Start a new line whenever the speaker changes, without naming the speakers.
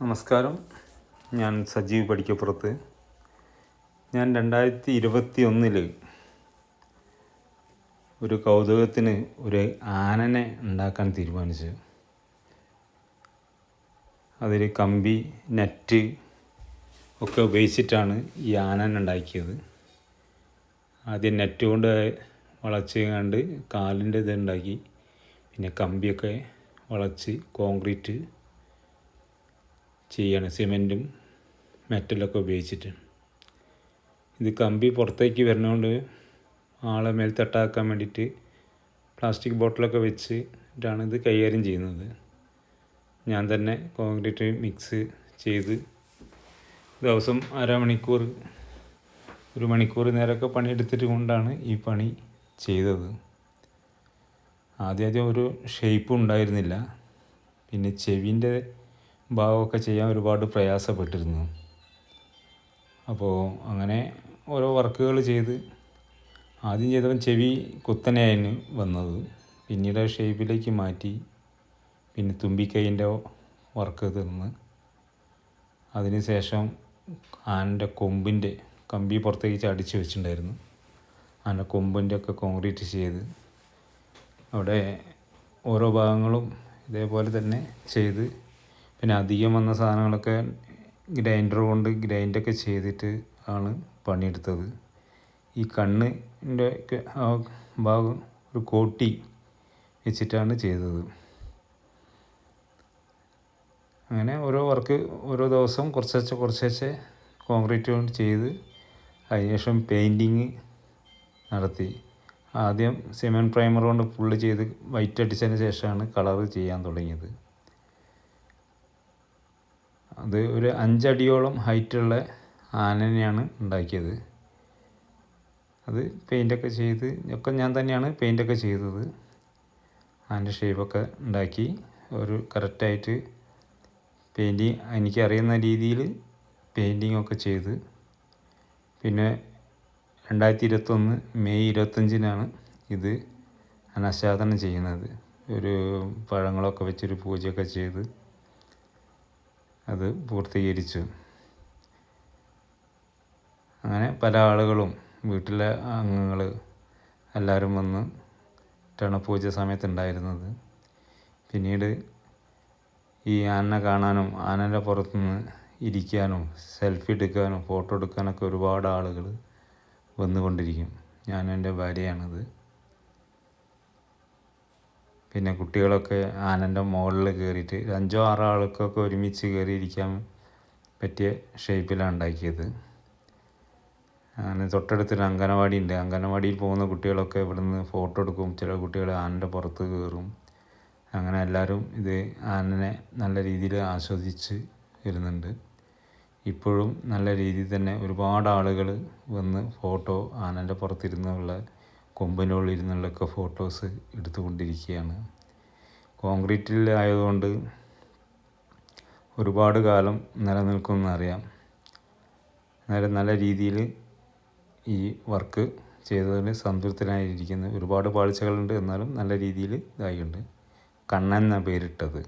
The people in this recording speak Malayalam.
നമസ്കാരം. ഞാൻ സജീവ് പഠിക്കപ്പുറത്ത് ഞാൻ രണ്ടായിരത്തി ഇരുപത്തി ഒന്നിൽ ഒരു കൗതുകത്തിന് ഒരു ആനനെ ഉണ്ടാക്കാൻ തീരുമാനിച്ചു. അതിൽ കമ്പി നെറ്റ് ഒക്കെ ഉപയോഗിച്ചിട്ടാണ് ഈ ആനനെ ഉണ്ടാക്കിയത്. ആദ്യം നെറ്റ് കൊണ്ട് വളച്ച് കണ്ട് കാലിന്റെ ഇത് ഉണ്ടാക്കി. പിന്നെ കമ്പിയൊക്കെ വളച്ച് കോൺക്രീറ്റ് ചെയ്യണം സിമെന്റും മെറ്റലൊക്കെ ഉപയോഗിച്ചിട്ട്. ഇത് കമ്പി പുറത്തേക്ക് വരുന്നതുകൊണ്ട് ആളെ മേൽ തട്ടാക്കാൻ വേണ്ടിയിട്ട് പ്ലാസ്റ്റിക് ബോട്ടിലൊക്കെ വെച്ചിട്ടാണ് ഇത് കൈകാര്യം ചെയ്യുന്നത്. ഞാൻ തന്നെ കോൺക്രീറ്റ് മിക്സ് ചെയ്ത് ദിവസം അരമണിക്കൂർ ഒരു മണിക്കൂർ നേരമൊക്കെ പണിയെടുത്തിട്ട് കൊണ്ടാണ് ഈ പണി ചെയ്തത്. ആദ്യം ആദ്യം ഒരു ഷേപ്പ് ഉണ്ടായിരുന്നില്ല. പിന്നെ ചെവിന്റെ ഭാഗമൊക്കെ ചെയ്യാൻ ഒരുപാട് പ്രയാസപ്പെട്ടിരുന്നു. അപ്പോൾ അങ്ങനെ ഓരോ വർക്കുകൾ ചെയ്ത് ആദ്യം ചെയ്തവൻ ചെവി കുത്തനെയായിരുന്നു വന്നത്. പിന്നീട് ഷേപ്പിലേക്ക് മാറ്റി പിന്നെ തുമ്പിക്കൈന്റെ വർക്ക് തീർന്ന്. അതിനുശേഷം ആനന്റെ കൊമ്പിന്റെ കമ്പി പുറത്തേക്ക് അടിച്ച് വെച്ചിട്ടുണ്ടായിരുന്നു. ആന്റെ കൊമ്പിന്റെ ഒക്കെ കോൺക്രീറ്റ് ചെയ്ത് അവിടെ ഓരോ ഭാഗങ്ങളും ഇതേപോലെ തന്നെ ചെയ്ത് പിന്നെ അധികം വന്ന സാധനങ്ങളൊക്കെ ഗ്രൈൻഡർ കൊണ്ട് ഗ്രൈൻഡൊക്കെ ചെയ്തിട്ട് ആണ് പണിയെടുത്തത്. ഈ കണ്ണിന്റെ ആ ഭാഗം ഒരു കോട്ടി വെച്ചിട്ടാണ് ചെയ്തത്. അങ്ങനെ ഓരോ വർക്ക് ഓരോ ദിവസം കുറച്ചേച്ച് കുറച്ചേച്ച് കോൺക്രീറ്റ് കൊണ്ട് ചെയ്ത് അതിനുശേഷം പെയിന്റിങ് നടത്തി. ആദ്യം സിമെന്റ് പ്രൈമർ കൊണ്ട് ഫുള്ള് ചെയ്ത് വൈറ്റ് അടിച്ചതിന് ശേഷമാണ് കളർ ചെയ്യാൻ തുടങ്ങിയത്. അത് ഒരു അഞ്ചടിയോളം ഹൈറ്റുള്ള ആനനെയാണ് ഉണ്ടാക്കിയത്. അത് പെയിന്റൊക്കെ ചെയ്ത് ഒക്കെ ഞാൻ തന്നെയാണ് പെയിന്റൊക്കെ ചെയ്തത്. ആന്റെ ഷേപ്പൊക്കെ ഉണ്ടാക്കി ഒരു കറക്റ്റായിട്ട് പെയിന്റിങ് എനിക്കറിയുന്ന രീതിയിൽ പെയിന്റിങ് ഒക്കെ ചെയ്ത്. പിന്നെ രണ്ടായിരത്തി ഇരുപത്തൊന്ന് മെയ് ഇരുപത്തഞ്ചിനാണ് ഇത് അനാച്ഛാദനം ചെയ്യുന്നത്. ഒരു പഴങ്ങളൊക്കെ വെച്ചൊരു പൂജയൊക്കെ ചെയ്ത് അത് പൂർത്തീകരിച്ചു. അങ്ങനെ പല ആളുകളും വീട്ടിലെ അംഗങ്ങൾ എല്ലാവരും വന്ന് പൂജ സമയത്തുണ്ടായിരുന്നത്. പിന്നീട് ഈ ആനനെ കാണാനും ആനന്റെ പുറത്തുനിന്ന് ഇരിക്കാനും സെൽഫി എടുക്കാനും ഫോട്ടോ എടുക്കാനൊക്കെ ഒരുപാട് ആളുകൾ വന്നുകൊണ്ടിരിക്കും. ഞാനും എന്റെ ഭാര്യയാണത്. പിന്നെ കുട്ടികളൊക്കെ ആനന്റെ മുകളിൽ കയറിയിട്ട് അഞ്ചോ ആറോ ആൾക്കൊക്കെ ഒരുമിച്ച് കയറിയിരിക്കാൻ പറ്റിയ ഷേപ്പിലാണ് ഉണ്ടാക്കിയത്. അങ്ങനെ തൊട്ടടുത്തൊരു അംഗനവാടി ഉണ്ട്. അംഗനവാടിയിൽ പോകുന്ന കുട്ടികളൊക്കെ ഇവിടുന്ന് ഫോട്ടോ എടുക്കും. ചില കുട്ടികൾ ആനന്റെ പുറത്ത് കയറും. അങ്ങനെ എല്ലാവരും ഇത് ആനനെ നല്ല രീതിയിൽ ആസ്വദിച്ച് വരുന്നുണ്ട്. ഇപ്പോഴും നല്ല രീതിയിൽ തന്നെ ഒരുപാട് ആളുകൾ വന്ന് ഫോട്ടോ ആനന്റെ പുറത്തിരുന്നുള്ള കൊമ്പിനുള്ളിൽ ഇരുന്നുള്ളൊക്കെ ഫോട്ടോസ് എടുത്തുകൊണ്ടിരിക്കുകയാണ്. കോൺക്രീറ്റിൽ ആയതുകൊണ്ട് ഒരുപാട് കാലം നിലനിൽക്കുമെന്നറിയാം നേരെ നല്ല രീതിയിൽ ഈ വർക്ക് ചെയ്തതിന് സംതൃപ്തനായിരിക്കുന്നു ഒരുപാട് പാളിച്ചകളുണ്ട്. എന്നാലും നല്ല രീതിയിൽ ഇതായിട്ടുണ്ട്. കണ്ണൻ എന്ന പേരിട്ടത്.